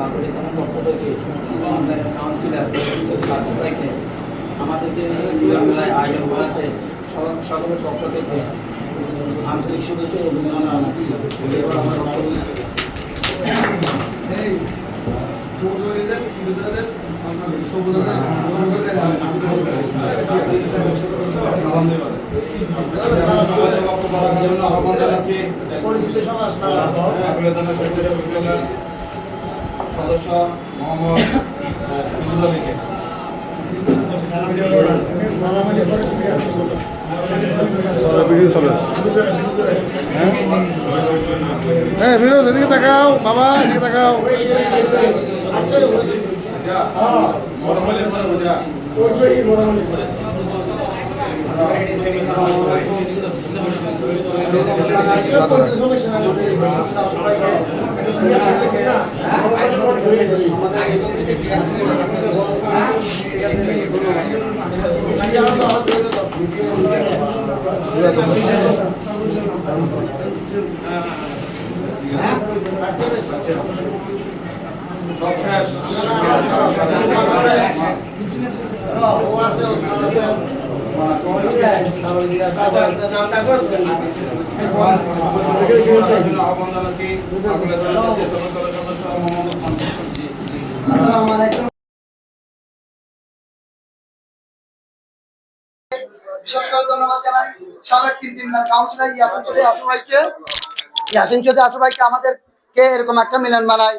বাকুলি থানার পক্ষ থেকে আমাদের কাউন্সিলর ভাইকে আমাদেরকে মেলায় আয়োজন করাতে সকলের পক্ষ থেকে আন্তরিক শুভেচ্ছা ও অভিনন্দন জানাচ্ছি। এবার আমার বক্তব্য পরিচিত সমাজ সদস্য মোহাম্মদ ফিরোজ হ্যাঁ? বিরোধ এদিকে তাকাও বাবা এদিকে তাকাও। সব শেষ ও আছে ওসমান আছে মোহাম্মদ বিশেষ করে ধন্যবাদ জানাই তিন তিন কাউন্সিলর ইয়াসিন চৌধুরী আসু আমাদেরকে এরকম একটা মিলন মেলায়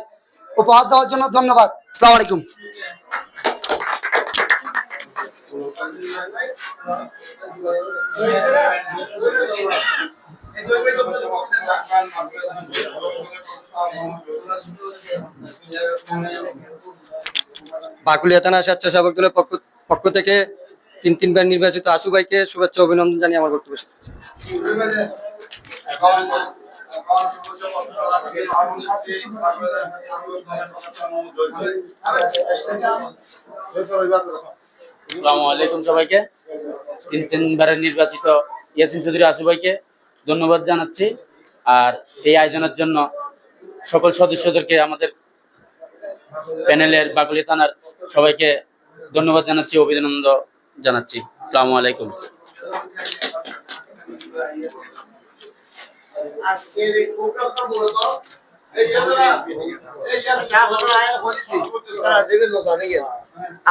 উপহার দেওয়ার জন্য ধন্যবাদ। আসসালামু আলাইকুম। বাকুলিয়া থানা স্বেচ্ছাসেবক দলের পক্ষ পক্ষ থেকে তিন তিনবার নির্বাচিত আশু ভাইকে শুভেচ্ছা অভিনন্দন জানিয়ে আমার বক্তব্য আসসালামু আলাইকুম সবাইকে। তিন তিনবারের নির্বাচিত ইয়াসিন চৌধুরী আসু ভাইকে ধন্যবাদ জানাচ্ছি। আর এই আয়োজনের জন্য সকল সদস্যদেরকে আমাদের প্যানেলের বাগুলি থানার সবাইকে ধন্যবাদ জানাচ্ছি, অভিনন্দন জানাচ্ছি। আসসালামু আলাইকুম।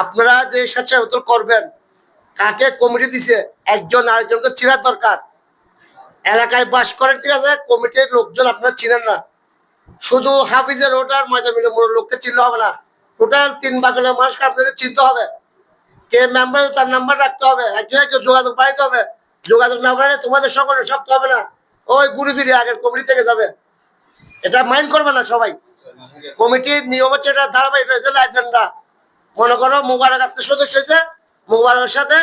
আপনারা যে স্বেচ্ছাসেবক করবেন, কাকে কমিটি দিছে, একজন আরেকজনকে চেনার দরকার। এলাকায় বাস করেন, ঠিক আছে, কমিটির লোকজন আপনারা চিনেন না। শুধু হাফিজের ওটার মজা মিলে মোড় লোককে চিনলে হবে না। টোটাল তিন বাগলের মানুষকে আপনাদের চিনতে হবে। কে মেম্বার তার নাম্বার রাখতে হবে। একজন একজন যোগাযোগ বাড়াইতে হবে। যোগাযোগ না বাড়ালে তোমাদের সকলের সব হবে না। ওই ঘুরে ফিরে আগের কমিটি থেকে যাবে। এটা মাইন্ড করবে না সবাই। কমিটির নিয়ম হচ্ছে এটা ধারাবাহিক মনে করো মোবারক আজকে সদস্য হয়েছে। মোবারকের সাথে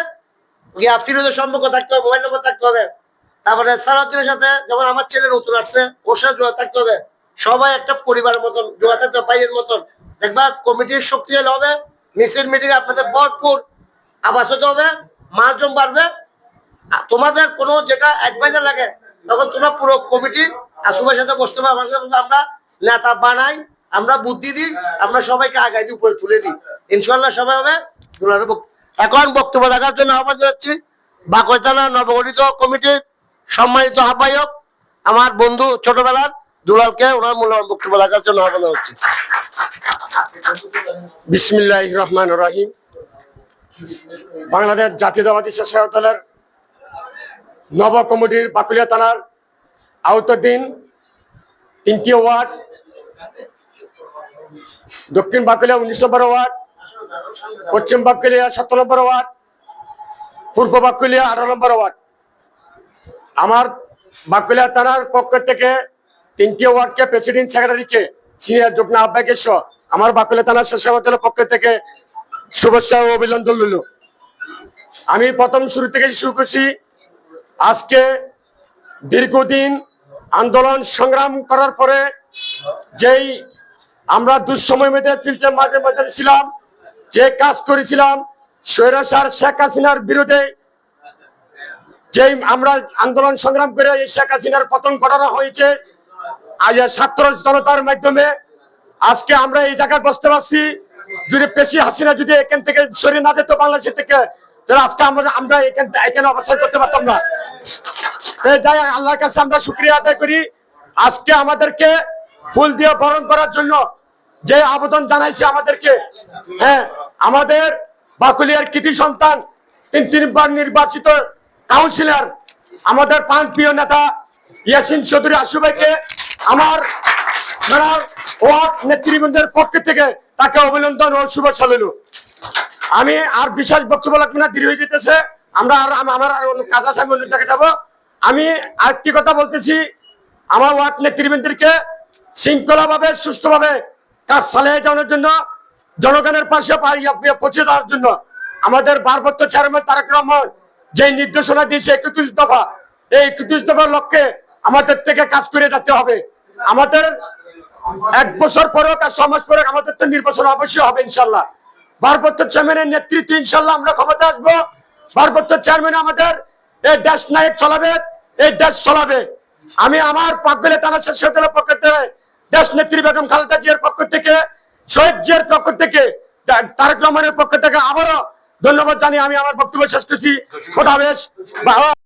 গিয়া ফিরোজের সম্পর্ক থাকতে হবে, মোবাইল নম্বর থাকতে হবে। তারপরে সালাউদ্দিনের সাথে যেমন আমার ছেলে নতুন আসছে, ওর সাথে থাকতে হবে। সবাই একটা পরিবারের মতন থাকতে হবে মতন। দেখবা, কমিটির শক্তিশালী হবে, মিছিল মিটিং আপনাদের ভরপুর আবাস হতে হবে, মার্জন বাড়বে। তোমাদের কোনো যেটা অ্যাডভাইজার লাগে, তখন তোমরা পুরো কমিটি আসুমের সাথে বসতে পারবে আমাদের সাথে আমরা নেতা বানাই, আমরা বুদ্ধি দিই, আমরা সবাইকে আগাই দিই উপরে তুলে দিই। ইনশাল্লাহ সবাই হবে এখন বক্তব্য রাখার জন্য আহ্বান জানাচ্ছি বাকর থানা নবগঠিত কমিটির সম্মানিত আহ্বায়ক, আমার বন্ধু ছোটবেলার দুলালকে ওনার মূল্যবান বক্তব্য রাখার জন্য আহ্বান জানাচ্ছি বিসমিল্লাহ রহমান রহিম। বাংলাদেশ জাতীয়তাবাদী স্বেচ্ছাসেবক দলের নব কমিটির বাকুলিয়া থানার আওতাধীন তিনটি ওয়ার্ড, দক্ষিণ বাকুলিয়া উনিশ নম্বর ওয়ার্ড, পশ্চিম বাকুলিয়া সাত নম্বর ওয়ার্ড, পূর্ব বাকুলিয়া আঠারো নম্বর ওয়ার্ড। আমার বাকুলিয়া থানার পক্ষ থেকে তিনটি ওয়ার্ডকে প্রেসিডেন্ট সেক্রেটারিকে সিনিয়র যুগ্ম আহ্বায়ক সহ আমার বাকুলিয়া থানার স্বেচ্ছাসেবক পক্ষ থেকে শুভেচ্ছা ও অভিনন্দন রইল। আমি প্রথম শুরু থেকে শুরু করছি। আজকে দীর্ঘদিন আন্দোলন সংগ্রাম করার পরে যেই আমরা দুঃসময় মেয়েদের ফিল্টার মাঝে মাঝে ছিলাম, যে কাজ করেছিলাম স্বৈরাচার শেখ হাসিনার বিরুদ্ধে, যেই আমরা আন্দোলন সংগ্রাম করে এই শেখ হাসিনার পতন ঘটানো হয়েছে আজ ছাত্র জনতার মাধ্যমে আজকে আমরা এই জায়গায় বসতে পারছি। যদি পেশি হাসিনা যদি এখান থেকে সরিয়ে না যেত বাংলাদেশের থেকে, তাহলে আজকে আমরা আমরা এখান এখানে অবস্থান করতে পারতাম না। যাই, আল্লাহর কাছে আমরা শুক্রিয়া আদায় করি। আজকে আমাদেরকে ফুল দিয়ে বরণ করার জন্য যে আবেদন জানাইছে আমাদেরকে হ্যাঁ আমাদের বাকুলিয়ার কৃতি সন্তান, তিন তিনবার নির্বাচিত কাউন্সিলর, আমাদের পান প্রিয় নেতা ইয়াসিন চৌধুরী আশু ভাইকে আমার নেতৃবৃন্দের পক্ষ থেকে তাকে অভিনন্দন ও শুভ সালু আমি আর বিশেষ বক্তব্য লাগবে না হয়ে যেতেছে। আমরা আর আমার আর কাজ আছে, আমি অন্য যাব। আমি আরেকটি কথা বলতেছি, আমার ওয়ার্ড নেতৃবৃন্দকে শৃঙ্খলাভাবে সুস্থভাবে কাজ চালিয়ে যাওয়ার জন্য, জনগণের পাশে পৌঁছে দেওয়ার জন্য আমাদের ভারপ্রাপ্ত চেয়ারম্যান তারেক রহমান যে নির্দেশনা দিয়েছে একত্রিশ দফা, এই একত্রিশ দফার লক্ষ্যে আমাদের থেকে কাজ করে যেতে হবে। আমাদের এক বছর পরেও কাজ ছ মাস পরে আমাদের তো নির্বাচন অবশ্যই হবে ইনশাল্লাহ। ভারপ্রাপ্ত চেয়ারম্যানের নেতৃত্বে ইনশাল্লাহ আমরা ক্ষমতা আসব। ভারপ্রাপ্ত চেয়ারম্যান আমাদের এই দেশ নায়ক চালাবে, এই দেশ চালাবে। আমি আমার পাকবেলে টানা শেষ হোটেলের পক্ষ থেকে, দেশ নেত্রী বেগম খালেদা জিয়ার পক্ষ থেকে, শহীদ জিয়ার পক্ষ থেকে তারেক রহমানের পক্ষ থেকে আবারও ধন্যবাদ জানিয়ে আমি আমার বক্তব্য শেষ করছি। খোদা হাফেজ। বা-